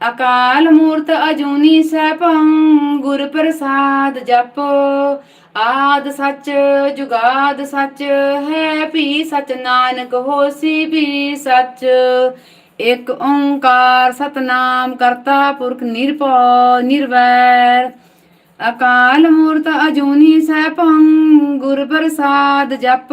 ਅਕਾਲ ਮੂਰਤ ਅਜੂਨੀ ਸੈਭੰ, ਗੁਰ ਪ੍ਰਸਾਦ ਜਪ। ਆਦ ਸੱਚ, ਜੁਗਾਦ ਸੱਚ, ਹੈ ਭੀ ਸਚ ਨਾਨਕ, ਹੋਸੀ ਵੀ ਸਚ। ਇਕ ਓੰਕਾਰ ਸਤਨਾਮ ਕਰਤਾ ਪੁਰਖ ਨਿਰਭਉ, ਨਿਰਵੈਰ। ਅਕਾਲ ਮੂਰਤ ਅਜੂਨੀ ਸੈਭੰ, ਗੁਰ ਪ੍ਰਸਾਦ ਜਪ।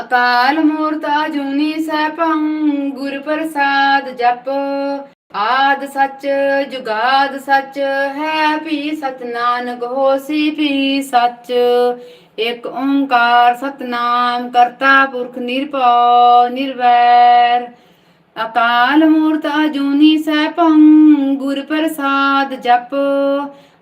ਅਕਾਲ ਮੂਰਤ ਅਜੂਨੀ ਸੈਭੰ ਗੁਰ ਪ੍ਰਸਾਦ ਜਪ। ਆਦ ਸੱਚ, ਜੁਗਾਦ ਸੱਚ, ਹੈ ਭੀ ਸਚ ਨਾਨਕ ਹੋਸੀ ਭੀ ਸੱਚ। ਇਕ ਓੰਕਾਰ ਸਤਨਾਮ, ਕਰਤਾ ਪੁਰਖ ਨਿਰਭਉ, ਨਿਰਵੈਰ। ਅਕਾਲ ਮੂਰਤ ਅਜੂਨੀ ਸੈਭੰ ਗੁਰ ਪ੍ਰਸਾਦ ਜਪ।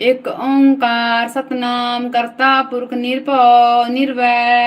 ਇਕ ਓੰਕਾਰ ਸਤਨਾਮ ਕਰਤਾ ਪੁਰਖ ਨਿਰਭਉ ਨਿਰਵੈਰ